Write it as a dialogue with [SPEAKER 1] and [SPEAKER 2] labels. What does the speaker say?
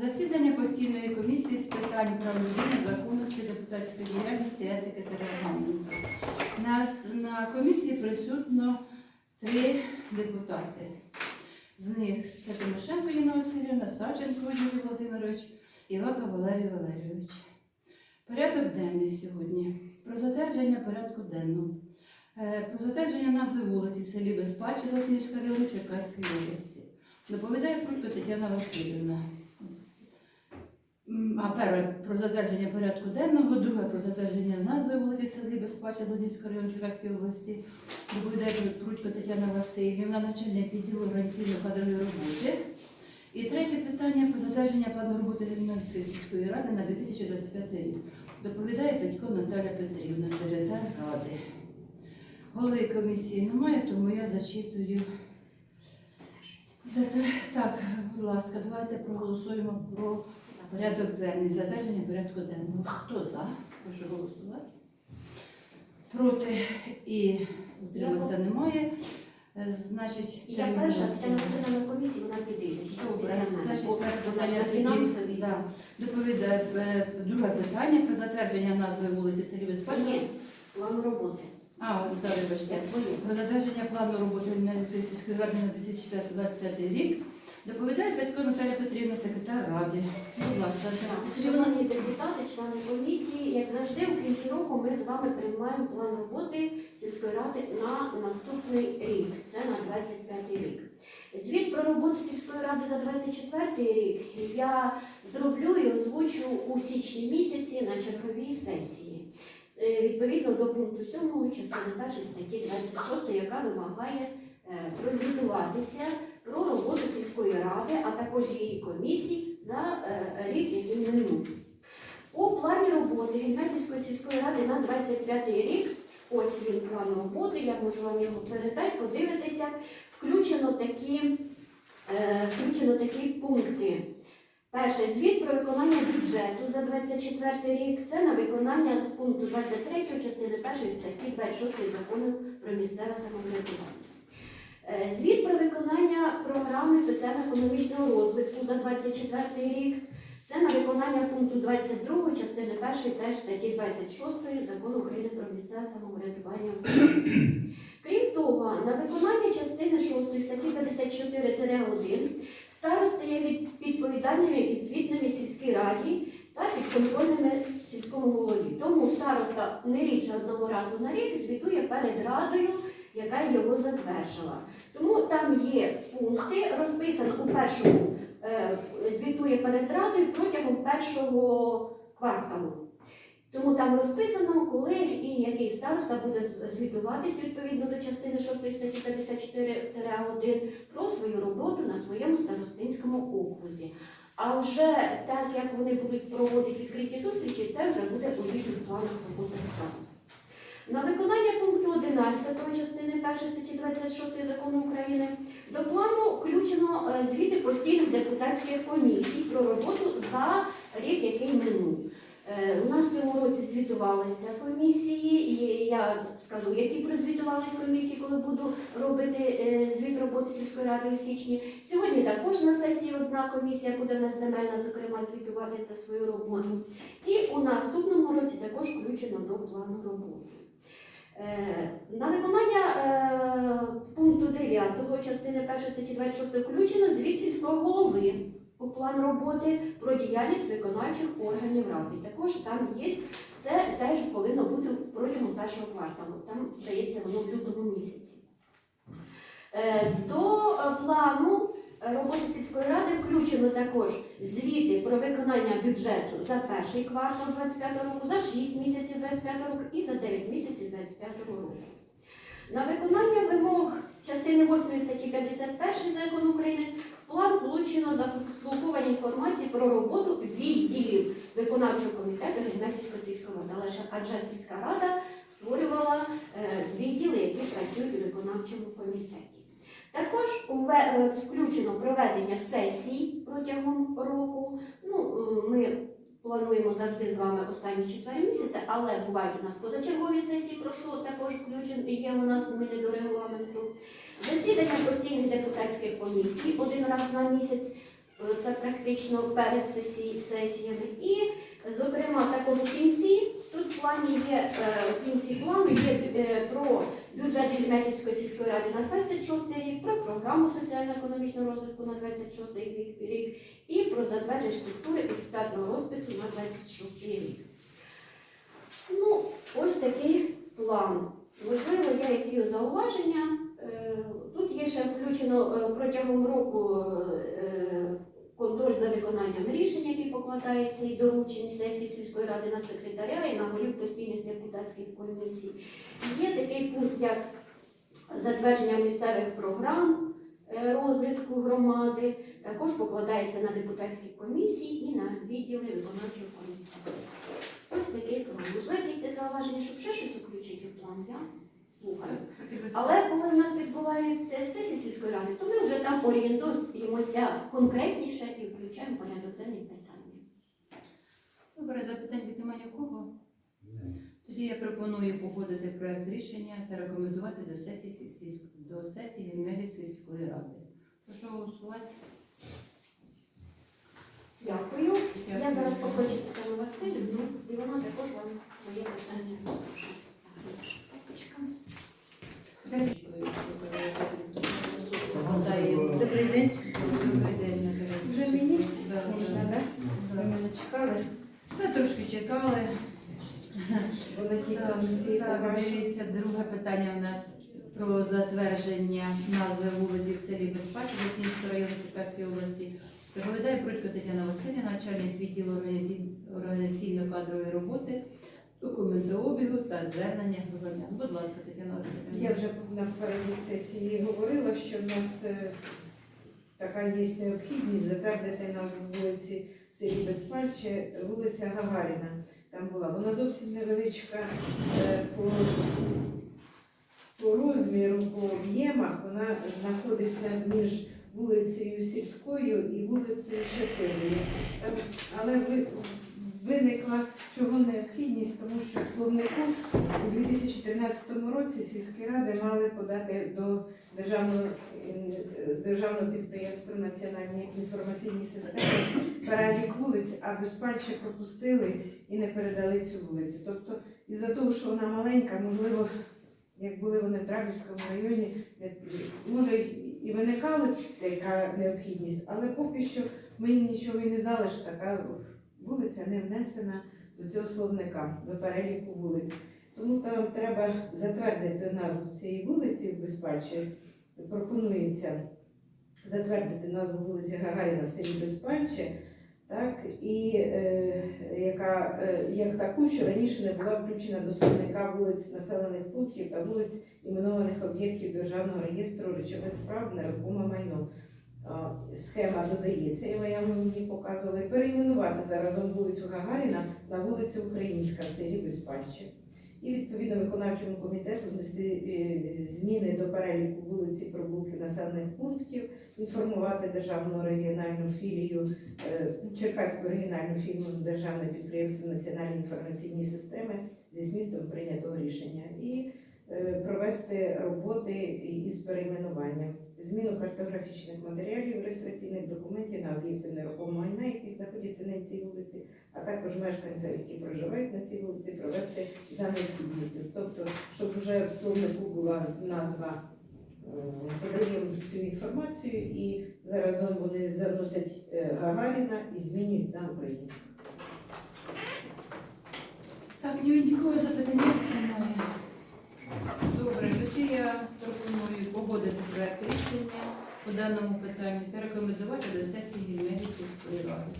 [SPEAKER 1] Засідання постійної комісії з питань прав людини, законності, депутатської діяльності, етики та регламенту. Нас на комісії присутно три депутати. З них це Тимошенко Ліна Васильівна, Савченко Юрій Володимирович і Лака Валерій Валерійович. Порядок денний сьогодні. Про затвердження порядку денного. Е, Про затвердження назви вулиці в селі Безпачі Латинського району Черкаської області. Доповідає Крулько Тетяна Васильівна. А перше про затвердження порядку денного, друге про затвердження назви вулиці селі Безпача Злодійського району Черкаської області. Доповідає Крулько Тетяна Васильівна, начальник відділу організаційно-кадрової роботи. І третє питання про затвердження плану роботи Гельмінської сільської ради на 2025 рік. Доповідає Петько Наталя Петрівна, секретар ради. Голови комісії немає, тому я зачитую. Так, будь ласка, давайте проголосуємо про порядок денний, затвердження порядку денного. Хто за? Прошу голосувати. Проти і утримався немає. Е, Значить,
[SPEAKER 2] Я перша, це на на комісії, вона підійде. Ще
[SPEAKER 1] Добре, значить, перше питання тоді- да. Доповідає е, друге питання про затвердження назви вулиці в селі
[SPEAKER 2] Ні, план роботи.
[SPEAKER 1] А, от, да, вибачте.
[SPEAKER 2] Я своє.
[SPEAKER 1] Про затвердження плану роботи Вінницької сільської ради на 2025 рік доповідає Петко Наталя Петрівна, секретар ради. Будь ласка,
[SPEAKER 2] Шановні депутати, члени комісії, як завжди, у кінці року ми з вами приймаємо план роботи сільської ради на наступний рік. Це на 25 рік. Звіт про роботу сільської ради за 24 рік я зроблю і озвучу у січні місяці на черговій сесії. Е, Відповідно до пункту 7 частини 1 статті 26, яка вимагає е, прозвітуватися про роботу сільської ради, а також її комісій за е, рік, який минув. У плані роботи Гельмесівської сільської ради на 25 рік, ось він план роботи, я можу вам його передати, подивитися, включено такі, е, включено такі пункти. Перше, звіт про виконання бюджету за 24 рік. Це на виконання пункту 23 частини 1 статті 26 закону про місцеве самоврядування. Е, Звіт про виконання програми соціально-економічного розвитку за 24 рік. Це на виконання пункту 22 частини 1 теж статті 26 закону України про місцеве самоврядування. Крім того, на виконання частини 6 статті 54-1 старости є відповідальними підзвітними сільській раді та підконтрольними сільському голові. Тому староста не рідше одного разу на рік звітує перед радою, яка його затверджила. Тому там є пункти, розписано у першому, е, звітує перед радою протягом першого кварталу. Тому там розписано, коли і який староста буде звітуватись відповідно до частини 6 статті 54-1 про свою роботу на своєму старостинському окрузі. А вже так як вони будуть проводити відкриті зустрічі, це вже буде у їхніх планах роботи. На виконання пункту 11 частини 1 статті 26 закону України до плану включено е, звіти постійних депутатських комісій про роботу за рік, який минув. Е, У нас в цьому році звітувалися комісії, і я скажу, які прозвітувались комісії, коли буду робити е, звіт роботи сільської ради у січні. Сьогодні також на сесії одна комісія буде на земельна, зокрема, звітувати за свою роботу. І у наступному році також включено до плану роботи. Е, На виконання е, пункту 9 частини 1 статті 26 включено звіт сільського голови у план роботи про діяльність виконавчих органів ради. Також там є, це теж повинно бути протягом першого кварталу. Там здається воно в лютому місяці. Е, До е, плану е, роботи сільської ради включено також звіти про виконання бюджету за перший квартал 25 року, за 6 місяців 25 року і за 9 місяців 25 року. На виконання вимог частини 8 статті 51 закону України в план включено заслуховування інформації про роботу відділів виконавчого комітету Гельмесівської сільської ради. Адже сільська рада створювала е, відділи, які працюють у виконавчому комітеті. Також е, включено проведення сесій протягом року. Ну, е, ми плануємо завжди з вами останні четверть місяця, але бувають у нас позачергові сесії, про що також включено є у нас зміни до регламенту. Засідання постійних депутатських комісій один раз на місяць. е, це практично перед сесіями. І, зокрема, також у кінці, тут в плані є, е, в кінці плану є про бюджет Ільмесівської сільської ради на 26 рік, про програму соціально-економічного розвитку на 26 рік, і про затвердження структури експертного розпису на 26 рік. Ну, ось такий план. Можливо, є якісь зауваження. Е, Тут є ще включено е, протягом року е, контроль за виконанням рішень, який покладається і доручень сесії сільської ради на секретаря і на голів постійних депутатських комісій. Є такий пункт, як затвердження місцевих програм е, розвитку громади, також покладається на депутатські комісії і на відділи виконавчого комітету. Ось такий план. Можливо, якісь зауваження, щоб ще щось включити у план, я слухаю. Але коли в нас відбувається сесія сільської ради, то ми вже там орієнтуємося конкретніше і включаємо порядок денний питання.
[SPEAKER 1] Добре, запитань від немає кого. Тоді я пропоную погодити проект рішення та рекомендувати до сесії до сесії Вільмерівської сільської ради. Прошу голосувати.
[SPEAKER 2] Дякую. Я зараз покличу Тетяну Васильівну, і вона також вам своє питання розкаже. Так, наша папочка.
[SPEAKER 1] Добрий день. Добрий день, Наталя.
[SPEAKER 3] Вже мені?
[SPEAKER 1] Да,
[SPEAKER 3] Можна,
[SPEAKER 1] да.
[SPEAKER 3] так? Ви мене чекали?
[SPEAKER 1] Та трошки чекали. Так, друге питання у нас про затвердження назви вулиці в селі Безпач Латинського району Черкаської області. Доповідає Прудько Тетяна Васильівна, начальник відділу організаційно-кадрової роботи, документообігу та звернення громадян. Будь ласка, Тетяна Васильівна.
[SPEAKER 3] Я вже на попередній сесії говорила, що в нас е, така є необхідність затвердити назву вулиці в селі Безпальче, вулиця Гагаріна. Там була. Вона зовсім невеличка е, по, по розміру, по об'ємах. Вона знаходиться між вулицею Сільською і вулицею Щасливою. Але ви- виникла чого необхідність, тому що словнику у 2013 році сільські ради мали подати до державного, е, державного підприємства Національні інформаційні системи перелік вулиць, а безпальче пропустили і не передали цю вулицю. Тобто, із-за того, що вона маленька, можливо, як були вони в Драбівському районі, може і виникала така необхідність, але поки що ми нічого і не знали, що така вулиця не внесена до цього словника, до переліку вулиць. Тому там треба затвердити назву цієї вулиці в Безпальчі. Пропонується затвердити назву вулиці Гагаріна в селі Безпальче, так, і е, яка, е, як таку, що раніше не була включена до словника вулиць населених пунктів та вулиць іменованих об'єктів Державного реєстру речових прав нерухоме майно. Схема додається, і я вам. І перейменувати заразом вулицю Гагаріна на вулицю Українська в селі Безпальче. І відповідно виконавчому комітету внести е, зміни до переліку вулиці пробулків населених пунктів, інформувати державну регіональну філію е, Черкаську регіональну філію Державне підприємство Національні інформаційні системи зі змістом прийнятого рішення і е, провести роботи із перейменуванням, зміну картографічних матеріалів, реєстраційних документів на об'єкти нерухомого майна, які знаходяться на цій вулиці, а також мешканців, які проживають на цій вулиці, провести за необхідністю. Тобто, щоб вже в словнику була назва, е, подаємо цю інформацію і заразом вони заносять е, Гагаріна і змінюють на українську.
[SPEAKER 1] Так, ні від нікого запитання немає. Добре, тоді я пропоную погодити проект рішення по даному питанню та рекомендувати до сесії Вільмерівської сільської ради.